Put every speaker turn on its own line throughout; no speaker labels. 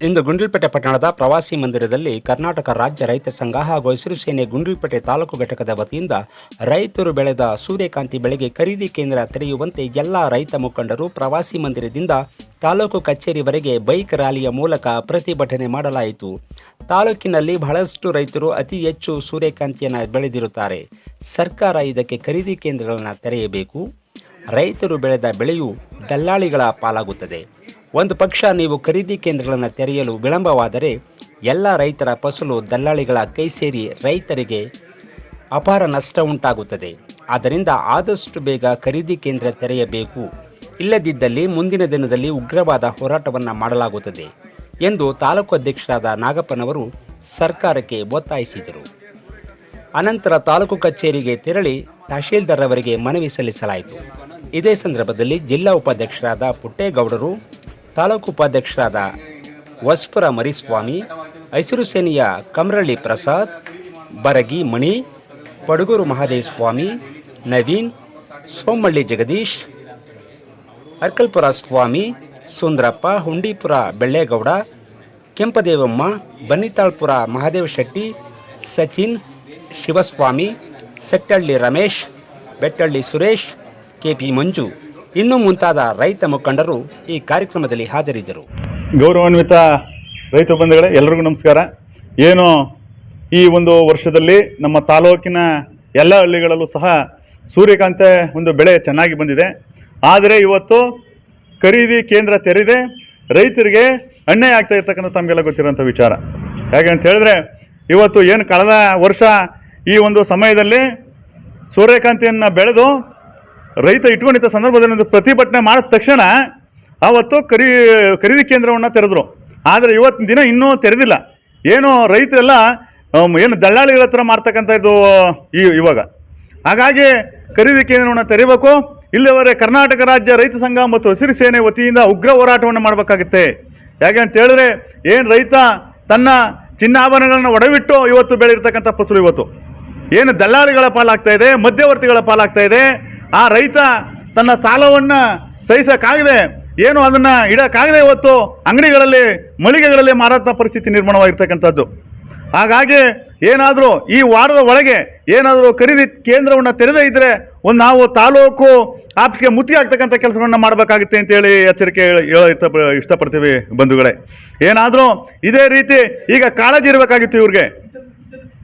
ಇಂದು ಗುಂಡ್ಲುಪೇಟೆ ಪಟ್ಟಣದ ಪ್ರವಾಸಿ ಮಂದಿರದಲ್ಲಿ ಕರ್ನಾಟಕ ರಾಜ್ಯ ರೈತ ಸಂಘ ಹಾಗೂ ಹಸಿರು ಸೇನೆ ಗುಂಡ್ಲುಪೇಟೆ ತಾಲೂಕು ಘಟಕದ ವತಿಯಿಂದ ರೈತರು ಬೆಳೆದ ಸೂರ್ಯಕಾಂತಿ ಬೆಳೆಗೆ ಖರೀದಿ ಕೇಂದ್ರ ತೆರೆಯುವಂತೆ ಎಲ್ಲ ರೈತ ಮುಖಂಡರು ಪ್ರವಾಸಿ ಮಂದಿರದಿಂದ ತಾಲೂಕು ಕಚೇರಿವರೆಗೆ ಬೈಕ್ ರ್ಯಾಲಿಯ ಮೂಲಕ ಪ್ರತಿಭಟನೆ ಮಾಡಲಾಯಿತು. ತಾಲೂಕಿನಲ್ಲಿ ಬಹಳಷ್ಟು ರೈತರು ಅತಿ ಹೆಚ್ಚು ಸೂರ್ಯಕಾಂತಿಯನ್ನು ಬೆಳೆದಿರುತ್ತಾರೆ. ಸರ್ಕಾರ ಇದಕ್ಕೆ ಖರೀದಿ ಕೇಂದ್ರಗಳನ್ನು ತೆರೆಯಬೇಕು. ರೈತರು ಬೆಳೆದ ಬೆಳೆಯು ದಲ್ಲಾಳಿಗಳ ಪಾಲಾಗುತ್ತದೆ. ಒಂದು ಪಕ್ಷ ನೀವು ಖರೀದಿ ಕೇಂದ್ರಗಳನ್ನು ತೆರೆಯಲು ವಿಳಂಬವಾದರೆ ಎಲ್ಲ ರೈತರ ಫಸಲು ದಲ್ಲಾಳಿಗಳ ಕೈ ಸೇರಿ ರೈತರಿಗೆ ಅಪಾರ ನಷ್ಟ ಉಂಟಾಗುತ್ತದೆ. ಆದ್ದರಿಂದ ಆದಷ್ಟು ಬೇಗ ಖರೀದಿ ಕೇಂದ್ರ ತೆರೆಯಬೇಕು. ಇಲ್ಲದಿದ್ದಲ್ಲಿ ಮುಂದಿನ ದಿನದಲ್ಲಿ ಉಗ್ರವಾದ ಹೋರಾಟವನ್ನು ಮಾಡಲಾಗುತ್ತದೆ ಎಂದು ತಾಲೂಕು ಅಧ್ಯಕ್ಷರಾದ ನಾಗಪ್ಪನವರು ಸರ್ಕಾರಕ್ಕೆ ಒತ್ತಾಯಿಸಿದರು. ಅನಂತರ ತಾಲೂಕು ಕಚೇರಿಗೆ ತೆರಳಿ ತಹಶೀಲ್ದಾರ್ ಅವರಿಗೆ ಮನವಿ ಸಲ್ಲಿಸಲಾಯಿತು. ಇದೇ ಸಂದರ್ಭದಲ್ಲಿ ಜಿಲ್ಲಾ ಉಪಾಧ್ಯಕ್ಷರಾದ ಪುಟ್ಟೇಗೌಡರು ತಾಲೂಕು ಉಪಾಧ್ಯಕ್ಷರಾದ ವಸ್ಪುರ ಮರಿಸ್ವಾಮಿ ಹಸಿರು ಸೇನೆಯ ಕಮರಳ್ಳಿ ಪ್ರಸಾದ್, ಬರಗಿ ಮಣಿ, ಪಡುಗೂರು ಮಹಾದೇವ ಸ್ವಾಮಿ ನವೀನ್, ಸೋಮಳ್ಳಿ ಜಗದೀಶ್, ಅರ್ಕಲ್ಪುರ ಸ್ವಾಮಿ, ಸುಂದ್ರಪ್ಪ, ಹುಂಡೀಪುರ ಬೆಳ್ಳೇಗೌಡ, ಕೆಂಪದೇವಮ್ಮ, ಬನ್ನಿತಾಳ್ಪುರ ಮಹಾದೇವ ಶೆಟ್ಟಿ ಸಚಿನ್, ಶಿವಸ್ವಾಮಿ, ಸೆಟ್ಟಳ್ಳಿ ರಮೇಶ್, ಬೆಟ್ಟಳ್ಳಿ ಸುರೇಶ್, ಕೆಪಿ ಮಂಜು. ಇನ್ನೂ ಮುಂತಾದ ರೈತ ಮುಖಂಡರು ಈ ಕಾರ್ಯಕ್ರಮದಲ್ಲಿ ಹಾಜರಿದ್ದರು.
ಗೌರವಾನ್ವಿತ ರೈತ ಬಂಧುಗಳೇ, ಎಲ್ರಿಗೂ ನಮಸ್ಕಾರ. ಏನು ಈ ಒಂದು ವರ್ಷದಲ್ಲಿ ನಮ್ಮ ತಾಲೂಕಿನ ಎಲ್ಲ ಹಳ್ಳಿಗಳಲ್ಲೂ ಸಹ ಸೂರ್ಯಕಾಂತಿ ಒಂದು ಬೆಳೆ ಚೆನ್ನಾಗಿ ಬಂದಿದೆ. ಆದರೆ ಇವತ್ತು ಖರೀದಿ ಕೇಂದ್ರ ತೆರೆದೆ ರೈತರಿಗೆ ಅನ್ಯಾಯ ಆಗ್ತಾ ಇರ್ತಕ್ಕಂಥ ತಮಗೆಲ್ಲ ಗೊತ್ತಿರೋಂಥ ವಿಚಾರ. ಯಾಕೆ ಅಂತ ಹೇಳಿದ್ರೆ, ಇವತ್ತು ಏನು ಕಳೆದ ವರ್ಷ ಈ ಒಂದು ಸಮಯದಲ್ಲಿ ಸೂರ್ಯಕಾಂತಿಯನ್ನು ಬೆಳೆದು ರೈತ ಇಟ್ಕೊಂಡಿದ್ದ ಸಂದರ್ಭದಲ್ಲಿ ಪ್ರತಿಭಟನೆ ಮಾಡಿದ ತಕ್ಷಣ ಆವತ್ತು ಖರೀ ಖರೀದಿ ಕೇಂದ್ರವನ್ನು ತೆರೆದ್ರು. ಆದರೆ ಇವತ್ತಿನ ದಿನ ಇನ್ನೂ ತೆರೆದಿಲ್ಲ. ಏನು ರೈತರೆಲ್ಲ ಏನು ದಲ್ಲಾಳಿಗಳ ಹತ್ರ ಮಾರ್ತಕ್ಕಂಥ ಇದು, ಈ ಇವಾಗ. ಹಾಗಾಗಿ ಖರೀದಿ ಕೇಂದ್ರವನ್ನು ತೆರಿಬೇಕು ಇಲ್ಲಿವರೆ ಕರ್ನಾಟಕ ರಾಜ್ಯ ರೈತ ಸಂಘ ಮತ್ತು ಹಸಿರು ಸೇನೆ ವತಿಯಿಂದ ಉಗ್ರ ಹೋರಾಟವನ್ನು ಮಾಡಬೇಕಾಗುತ್ತೆ. ಯಾಕೆ ಅಂತ ಹೇಳಿದ್ರೆ, ಏನು ರೈತ ತನ್ನ ಚಿನ್ನಾಭರಣಗಳನ್ನು ಒಡವಿಟ್ಟು ಇವತ್ತು ಬೆಳೆದಿರ್ತಕ್ಕಂಥ ಫಸಲು ಇವತ್ತು. ಏನು ದಲ್ಲಾಳಿಗಳ ಪಾಲಾಗ್ತಾ ಇದೆ, ಮಧ್ಯವರ್ತಿಗಳ ಪಾಲಾಗ್ತಾ ಇದೆ ಆ ರೈತ ತನ್ನ ಸಾಲವನ್ನು ಸಹಿಸೋಕ್ಕಾಗದೆ ಏನು ಅದನ್ನ ಇಡೋಕ್ಕಾಗದೆ ಇವತ್ತು ಅಂಗಡಿಗಳಲ್ಲಿ, ಮಳಿಗೆಗಳಲ್ಲಿ ಮಾರಾಟ ಪರಿಸ್ಥಿತಿ ನಿರ್ಮಾಣವಾಗಿರ್ತಕ್ಕಂಥದ್ದು. ಹಾಗಾಗಿ ಏನಾದರೂ ಈ ವಾರದ ಒಳಗೆ ಏನಾದರೂ ಖರೀದಿ ಕೇಂದ್ರವನ್ನು ತೆರೆದೇ ಇದ್ದರೆ ಒಂದು ನಾವು ತಾಲೂಕು ಆಫೀಸ್ಗೆ ಮುತ್ತಿಗೆ ಆಗ್ತಕ್ಕಂಥ ಕೆಲಸಗಳನ್ನ ಮಾಡಬೇಕಾಗುತ್ತೆ ಅಂತೇಳಿ ಎಚ್ಚರಿಕೆ ಹೇಳ ಇಷ್ಟ- ಇಷ್ಟಪಡ್ತೀವಿ ಬಂಧುಗಳೇ. ಏನಾದರೂ ಇದೇ ರೀತಿ ಈಗ ಕಾಳಜಿ ಇರಬೇಕಾಗಿತ್ತು ಇವ್ರಿಗೆ.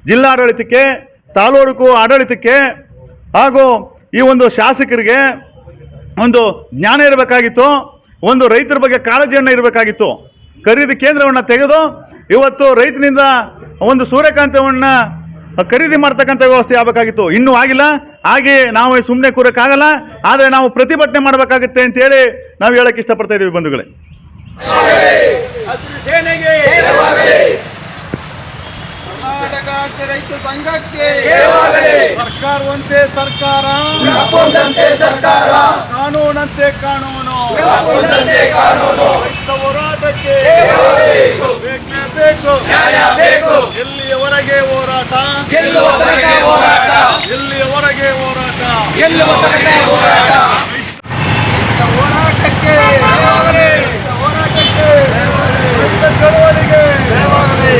ಜಿಲ್ಲಾಡಳಿತಕ್ಕೆ, ತಾಲೂಕು ಆಡಳಿತಕ್ಕೆ ಹಾಗೂ ಈ ಒಂದು ಶಾಸಕರಿಗೆ ಒಂದು ಜ್ಞಾನ ಇರಬೇಕಾಗಿತ್ತು, ಒಂದು ರೈತರ ಬಗ್ಗೆ ಕಾಳಜಿಯನ್ನು ಇರಬೇಕಾಗಿತ್ತು. ಖರೀದಿ ಕೇಂದ್ರವನ್ನು ತೆಗೆದು ಇವತ್ತು ರೈತನಿಂದ ಒಂದು ಸೂರ್ಯಕಾಂತವನ್ನು ಖರೀದಿ ಮಾಡ್ತಕ್ಕಂಥ ವ್ಯವಸ್ಥೆ ಆಗಬೇಕಾಗಿತ್ತು. ಇನ್ನೂ ಆಗಿಲ್ಲ. ಹಾಗೆ ನಾವು ಸುಮ್ಮನೆ ಕೂರಕ್ಕಾಗಲ್ಲ. ಆದರೆ ನಾವು ಪ್ರತಿಭಟನೆ ಮಾಡಬೇಕಾಗುತ್ತೆ ಅಂತೇಳಿ ನಾವು ಹೇಳಕ್ಕೆ ಇಷ್ಟಪಡ್ತಾ ಇದ್ದೀವಿ ಬಂಧುಗಳೇ.
ಕರ್ನಾಟಕ ರಾಜ್ಯ ರೈತ ಸಂಘಕ್ಕೆ ಸರ್ಕಾರವಂತೆ ಸರ್ಕಾರ. ಸರ್ಕಾರ. ಕಾನೂನಂತೆ ಕಾನೂನು. ರೈತ ಹೋರಾಟಕ್ಕೆ ಬೇಕೇ ಬೇಕು.
ಬೇಕು.
ಎಲ್ಲಿಯವರೆಗೆ ಹೋರಾಟ? ಎಲ್ಲಿಯವರೆಗೆ ಹೋರಾಟ? ಹೋರಾಟಕ್ಕೆ. ಹೋರಾಟಕ್ಕೆ ರೈತ ಚಳವಳಿಗೆ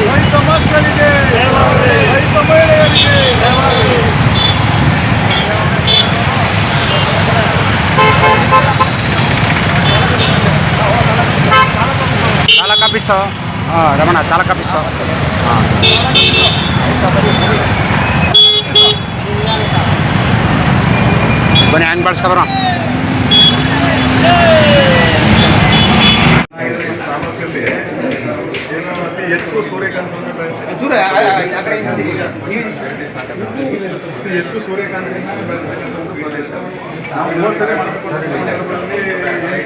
ರೈತ ಮಕ್ಕಳಿಗೆ ರೈತ ಮಹಿಳೆಯರಿಗೆ
ತಾಲೂಕು ಆಫೀಸು ಹಾಂ ರಮಣ ತಾಲೂಕು ಆಫೀಸು. ಹಾಂ. ಬನ್ನಿ ಹ್ಯಾಂಡ್ ಬಳಸ್ಕೊಬರ
ಹೆಚ್ಚು ಹೆಚ್ಚು ಒಂದು ಪ್ರದೇಶ. ನಾವು ಹೋದ ಸರಿ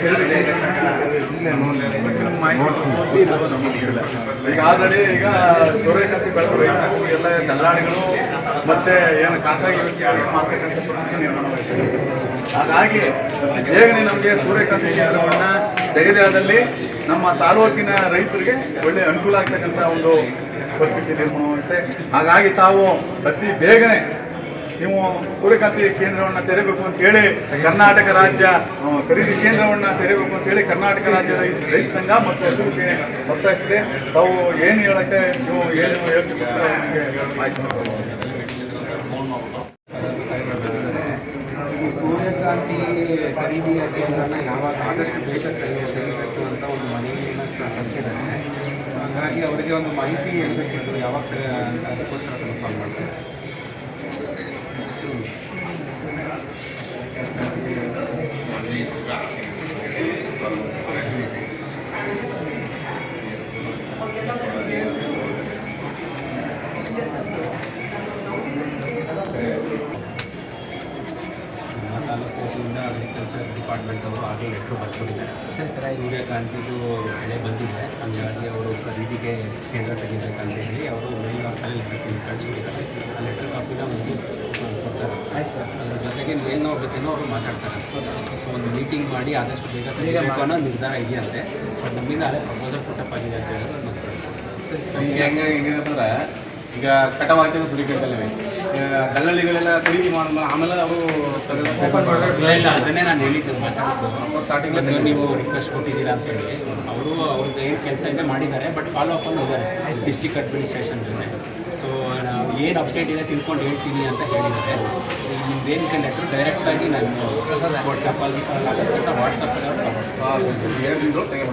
ಕೇಳಿದ್ರೆ ಈಗ ಆಲ್ರೆಡಿ ಈಗ ಸೂರ್ಯಕಾಂತಿ ಬೆಳೆದ ಎಲ್ಲ ದಲ್ಲಾಳಿಗಳು ಮತ್ತೆ ಏನು ಖಾಸಗಿ ನಿರ್ಮಾಣವಾಗಿದೆ ಹಾಗಾಗಿ ಬೇಗನೆ ನಮಗೆ ಸೂರ್ಯಕಾಂತಿ ಕೇಂದ್ರವನ್ನು ತೆಗೆದಾದಲ್ಲಿ ನಮ್ಮ ತಾಲೂಕಿನ ರೈತರಿಗೆ ಒಳ್ಳೆ ಅನುಕೂಲ ಆಗ್ತಕ್ಕಂಥ ಒಂದು ಪರಿಸ್ಥಿತಿ ನಿರ್ಮಾಣವಾಗುತ್ತೆ ಹಾಗಾಗಿ ತಾವು ಅತಿ ಬೇಗನೆ
ನೀವು ಸೂರ್ಯಕಾಂತಿ ಕೇಂದ್ರವನ್ನು ತೆರೆಯಬೇಕು ಅಂತ ಹೇಳಿ ಕರ್ನಾಟಕ ರಾಜ್ಯ ಖರೀದಿ ಕೇಂದ್ರವನ್ನು ತೆರೆಯಬೇಕು ಅಂತ ಹೇಳಿ ಕರ್ನಾಟಕ ರಾಜ್ಯ ರೈತ ಸಂಘ ಮತ್ತು ಶಿವಸೇನೆ ಸೇನೆ ಒತ್ತಾಯಿಸಿದೆ. ತಾವು ಏನು ಹೇಳಕ್ಕೆ ನೀವು ಏನು ಹೇಳ್ತೀವಿ ನನಗೆ ಮಾಹಿತಿ
ಸೂರ್ಯಕಾಂತಿ ಖರೀದಿಯ ಕೇಂದ್ರನ ಯಾವಾಗ ಆದಷ್ಟು ಬೇಗ ತೆರೆ- ಅಂತ ಒಂದು ಮನವಿಯನ್ನು ಸಲ್ಲಿಸಿದ್ದಾರೆ ಹಾಗಾಗಿ ಅವರಿಗೆ ಒಂದು ಮಾಹಿತಿ ಸಿಕ್ಕಿದ್ರು ಯಾವಾಗ ಅಂತ ಅದಕ್ಕೋಸ್ಕರ ಕಾಲ್ ಮಾಡ್ತಾರೆ ನಮ್ಮ ತಾಲೂಕು ವತಿಯಿಂದ ಅಗ್ರಿಕಲ್ಚರ್ ಡಿಪಾರ್ಟ್ಮೆಂಟ್ ಅವರು ಆಗಲೇ ಲೆಟ್ರ್ ಬರ್ಕೊಂಡಿದ್ದಾರೆ ಸೂರ್ಯಕಾಂತಿದು ಬೆಳೆ ಬಂದಿದೆ ಹಂಗಾಗಿ ಅವರು ಖರೀದಿಗೆ ಕೇಂದ್ರ ತೆಗಿಬೇಕಂತ ಹೇಳಿ ಅವರು ಮೇಲ್ ಮಾರ್ಕಲ್ಲಿ ಲೆಟರ್ ಕಳಿಸಿದ್ದಾರೆ ಆ ಲೆಟರ್ ಕಾಪಿನ ಒಂದು ಕೊಡ್ತಾರೆ ಅದ್ರ ಜೊತೆಗೆ ಮೇಲ್ನೋ ಜೊತೆನೂ ಅವರು ಮಾತಾಡ್ತಾರೆ. ಸೊ ಒಂದು ಮೀಟಿಂಗ್ ಮಾಡಿ ಆದಷ್ಟು ಬೇಗ ತೆಗಿಬೇಕು ಅನ್ನೋ ನಿರ್ಧಾರ ಇದೆಯಂತೆ. ಸೊ ನಮ್ಮಿಂದ ಅದೇ ಪ್ರಪೋಸಲ್ ಪುಟ್ಟಪ್ಪ ಆಗಿದೆ ಅಂತ ಹೇಳಿದ್ರೆ ಮತ್ತೆ
ಈಗ ಹೆಂಗೆ ಹೆಂಗೆ ಅಂತಂದ್ರೆ ಈಗ ಕಟಾವ್ ಆಗ್ತಿದೆ ಸುರಿಕಂತಲ್ಲಿ ದಲ್ಲಾಳಿಗಳೆಲ್ಲ ಖರೀದಿ ಮಾಡಿದ ಆಮೇಲೆ ಅವರು
ಇಲ್ಲ ಅದನ್ನೇ ನಾನು ಹೇಳಿದ್ದೆ ಮಾತಾಡಿದ್ದು
ಸ್ಟಾರ್ಟಿಂಗ್
ನೀವು ರಿಕ್ವೆಸ್ಟ್ ಕೊಟ್ಟಿದ್ದೀರಾ ಅಂತ ಹೇಳಿ. ಅವರು ಅವ್ರದ್ದು ಏನು ಕೆಲಸ ಇದೆ ಮಾಡಿದ್ದಾರೆ ಬಟ್ ಫಾಲೋ ಅಪ್ ಅಲ್ಲಿ ಇದ್ದಾರೆ. ಡಿಸ್ಟಿಕ್ ಅಡ್ಮಿನಿಸ್ಟ್ರೇಷನ್ ಜೊತೆ. ಏನು ಅಪ್ಡೇಟ್ ಇದೆ ತಿಳ್ಕೊಂಡು ಹೇಳ್ತೀನಿ ಅಂತ ಹೇಳಿದ್ದಾರೆ. ನಿಮ್ದೇನು ಕಂಡಕ್ಟರ್ ಡೈರೆಕ್ಟಾಗಿ ನಾನು ವಾಟ್ಸಪ್ಪಲ್ಲಿ ವಾಟ್ಸಪ್ಪಲ್ಲಿ
ಎರಡು ದಿನಗಳು ತೆಗೆದು